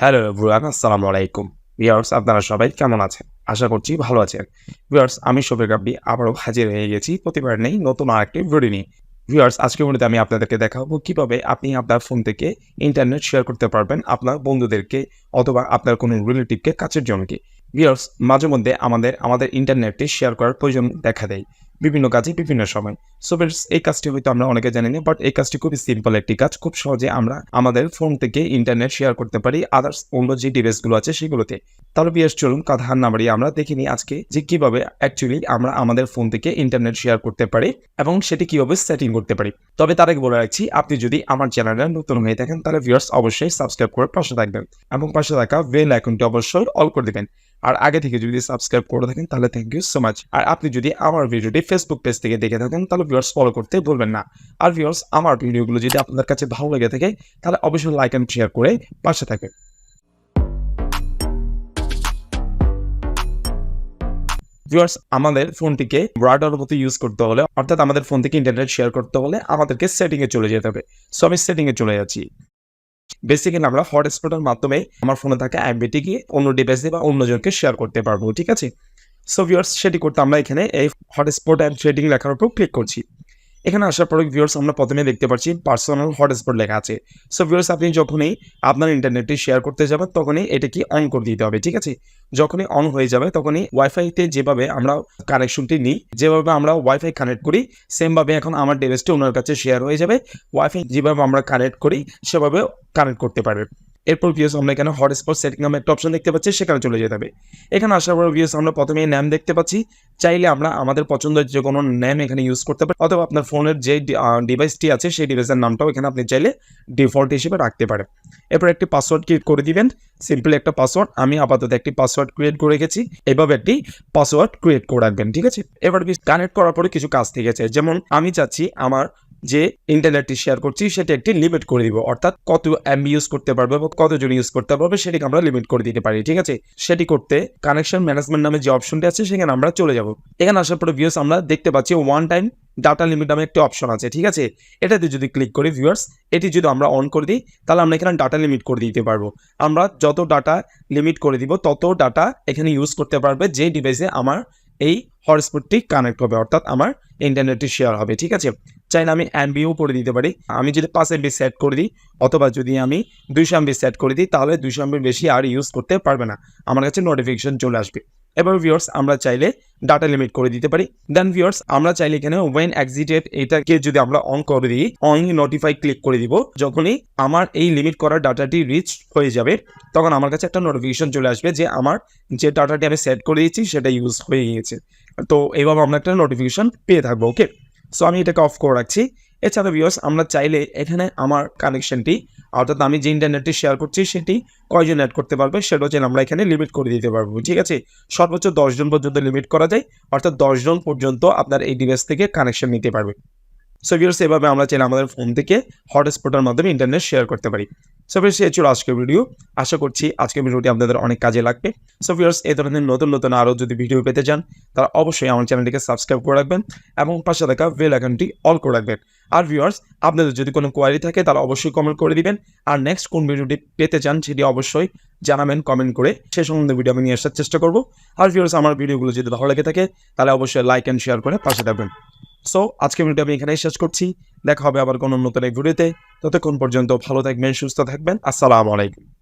Hello everyone আসসালামু আলাইকুম viewers আপনারা সবাই কেমন আছেন? আশা করছি ভালো আছেন। ভিউয়ার্স আমি শফিক রাব্বি আবারও হাজির হয়ে গেছি প্রতিবার নেই নতুন আরেকটি ভিডিও নিয়ে। ভিউয়ার্স আজকের ভিডিওতে আমি আপনাদেরকে দেখাবো কীভাবে আপনি আপনার ফোন থেকে ইন্টারনেট শেয়ার করতে পারবেন আপনার বন্ধুদেরকে অথবা আপনার কোনো রিলেটিভকে কাছের জনকে। ভিউয়ার্স মাঝে মধ্যে আমাদের আমাদের ইন্টারনেটটি শেয়ার করার প্রয়োজন দেখা দেয়। বিভিন্ন কাজে বিভিন্ন সময়। সো এই কাজটি হয়তো আমরা অনেকে জানি না বাট এই কাজটি খুবই সিম্পল একটি কাজ। খুব সহজে আমরা আমাদের ফোন থেকে ইন্টারনেট শেয়ার করতে পারি আদার্স অন্য যে ডিভাইসগুলো আছে সেগুলোতে। তাহলে বিয়াস চলুন কথা হার না বাড়িয়ে আমরা দেখে নিই আজকে যে কীভাবে অ্যাকচুয়ালি আমরা আমাদের ফোন থেকে ইন্টারনেট শেয়ার করতে পারি এবং সেটি কীভাবে সেটিং করতে পারি। তবে তার আগে বলে রাখছি, আপনি যদি আমার চ্যানেলে নতুন হয়ে থাকেন, তাহলে ভিউয়ার্স অবশ্যই সাবস্ক্রাইব করে পাশে থাকবেন এবং পাশে থাকা বেল আইকনটি অবশ্যই অল করে দেবেন। আর আগে থেকে যদি সাবস্ক্রাইব করে থাকেন, তাহলে থ্যাংক ইউ সো মাচ আর আপনি যদি আমার ভিডিওটি ফেসবুক পেজ থেকে দেখে থাকেন, তাহলে ভিউয়ার্স ফলো করতে ভুলবেন না। আর ভিউয়ার্স আমার ভিডিওগুলো যদি আপনাদের কাছে ভালো লেগে থাকে, তাহলে অবশ্যই লাইক অ্যান্ড শেয়ার করে পাশে থাকবেন। ভিউয়ার্স আমাদের ফোনটিকে ব্রাউজার মতো ইউজ করতে হলে, অর্থাৎ আমাদের ফোন থেকে ইন্টারনেট শেয়ার করতে হলে আমাদেরকে সেটিংয়ে চলে যেতে হবে। সো আমি সেটিংয়ে চলে যাচ্ছি। বেসিক্যালি আমরা হটস্পটের মাধ্যমে আমার ফোনে থাকা গিয়ে অন্য ডিভাইসে বা অন্যজনকে শেয়ার করতে পারব, ঠিক আছে? সো ভিউয়ার্স সেটি করতে আমরা এখানে এই হটস্পট অ্যান্ড সেটিং লেখার উপর ক্লিক করছি। এখানে আসার পরে ভিউয়ার্স আমরা প্রথমে দেখতে পাচ্ছি পার্সোনাল হটস্পট লেখা আছে। সো ভিউয়ার্স আপনি যখনই আপনার ইন্টারনেটটি শেয়ার করতে যাবেন, তখনই এটাকে অন করে দিতে হবে, ঠিক আছে? যখনই অন হয়ে যাবে, তখনই ওয়াইফাইতে যেভাবে আমরা কানেকশনটি নিই, যেভাবে আমরা ওয়াইফাই কানেক্ট করি সেমভাবে এখন আমার ডিভাইসটি ওনার কাছে শেয়ার হয়ে যাবে। ওয়াইফাই যেভাবে আমরা কানেক্ট করি, সেভাবে কানেক্ট করতে পারবে। এরপর ভিউস আমরা এখানে হটস্পট সেটিং নামে একটা অপশন দেখতে পাচ্ছি, সেখানে চলে যেতে হবে। এখানে আসার পর ভিউস আমরা প্রথমে ন্যাম দেখতে পাচ্ছি। চাইলে আমরা আমাদের পছন্দের যে কোনো ন্যাম এখানে ইউজ করতে পারি, অথবা আপনার ফোনের যে ডিভাইসটি আছে, সেই ডিভাইসের নামটাও এখানে আপনি চাইলে ডিফল্ট হিসেবে রাখতে পারেন। এরপর একটি পাসওয়ার্ড ক্রিয়েট করে দিবেন সিম্পল একটা পাসওয়ার্ড আমি আপাতত একটি পাসওয়ার্ড ক্রিয়েট করে রেখেছি, এভাবে একটি পাসওয়ার্ড ক্রিয়েট করে রাখবেন, ঠিক আছে? এবার কানেক্ট করার পরে কিছু কাজ থেকে যেমন আমি চাচ্ছি আমার যে ইন্টারনেটটি শেয়ার করছি, সেটি একটি লিমিট করে দিব। অর্থাৎ কত এমবি ইউজ করতে পারবে বা কতজন ইউজ করতে পারবে, সেটিকে আমরা লিমিট করে দিতে পারি, ঠিক আছে? সেটি করতে কানেকশন ম্যানেজমেন্ট নামে যে অপশনটি আছে, সেখানে আমরা চলে যাব। এখানে আসার পরে ভিউস আমরা দেখতে পাচ্ছি ওয়ান টাইম ডাটা লিমিট নামে একটি অপশন আছে, ঠিক আছে? এটাতে যদি ক্লিক করি ভিউয়ার্স এটি যদি আমরা অন করে দিই, তাহলে আমরা এখানে ডাটা লিমিট করে দিতে পারব। আমরা যত ডাটা লিমিট করে দিব, তত ডাটা এখানে ইউজ করতে পারবে, যে ডিভাইসে আমার এই হটস্পটটি কানেক্ট হবে, অর্থাৎ আমার ইন্টারনেটটি শেয়ার হবে, ঠিক আছে? চাইলে আমি এমবিও করে দিতে পারি। আমি যদি পাঁচ এমবি সেট করে দিই, অথবা যদি আমি দুইশো এমবি সেট করে দিই, তাহলে দুইশো এমবির বেশি আর ইউজ করতে পারবে না। আমার কাছে নোটিফিকেশন চলে আসবে। এবার ভিউয়ার্স আমরা চাইলে ডাটা লিমিট করে দিতে পারি। দেন ভিউয়ার্স আমরা চাইলে এখানে ওয়েন এক্সিটেড এটাকে যদি আমরা অন করে দিই অন নোটিফাই ক্লিক করে দিব। যখনই আমার এই লিমিট করা ডাটাটি রিচ হয়ে যাবে, তখন আমার কাছে একটা নোটিফিকেশন চলে আসবে যে আমার যে ডাটাটি আমি সেট করে দিয়েছি, সেটা ইউজ হয়ে গিয়েছে। তো এইভাবে আমরা একটা নোটিফিকেশন পেয়ে থাকব ওকে সো আমি এটাকে অফ করে রাখছি। এছাড়া ভিউয়ার্স আমরা চাইলে এখানে আমার কানেকশনটি অর্থাৎ আমি যে ইন্টারনেটটি শেয়ার করছি, সেটি কয়জন অ্যাড করতে পারবে, সেটা হচ্ছে আমরা এখানে লিমিট করে দিতে পারব, ঠিক আছে? সর্বোচ্চ দশজন পর্যন্ত লিমিট করা যায়, অর্থাৎ দশজন পর্যন্ত আপনার এই ডিভাইস থেকে কানেকশন নিতে পারবে। সো ভিউয়ার্স এভাবে আমরা চাইলে আমাদের ফোন থেকে হটস্পটের মাধ্যমে ইন্টারনেট শেয়ার করতে পারি। সো ভিউয়ার্স এই ছিল আজকের ভিডিও আশা করছি আজকের ভিডিওটি আপনাদের অনেক কাজে লাগবে। সো ভিউয়ার্স এই ধরনের নতুন নতুন আরও যদি ভিডিও পেতে চান তারা অবশ্যই আমার চ্যানেলটিকে সাবস্ক্রাইব করে রাখবেন এবং পাশে থাকা বেল আইকনটি অল করে রাখবেন। আর ভিউয়ার্স আপনাদের যদি কোনো কোয়ারি থাকে, তাহলে অবশ্যই কমেন্ট করে দিবেন। আর নেক্সট কোন ভিডিওটি পেতে চান, সেটি অবশ্যই জানাবেন কমেন্ট করে সে সম্বন্ধে ভিডিও আমি নিয়ে আসার চেষ্টা করব। আর ভিউয়ার্স আমার ভিডিওগুলো যদি ভালো লেগে থাকে, তাহলে অবশ্যই লাইক অ্যান্ড শেয়ার করে পাশে থাকবেন। সো আজকে ভিডিওটি আমি এখানেই শেষ করছি। দেখা হবে আবার কোনো নতুন এক ভিডিওতে ততক্ষণ পর্যন্ত ভালো থাকবেন, সুস্থ থাকবেন। আসসালামু আলাইকুম।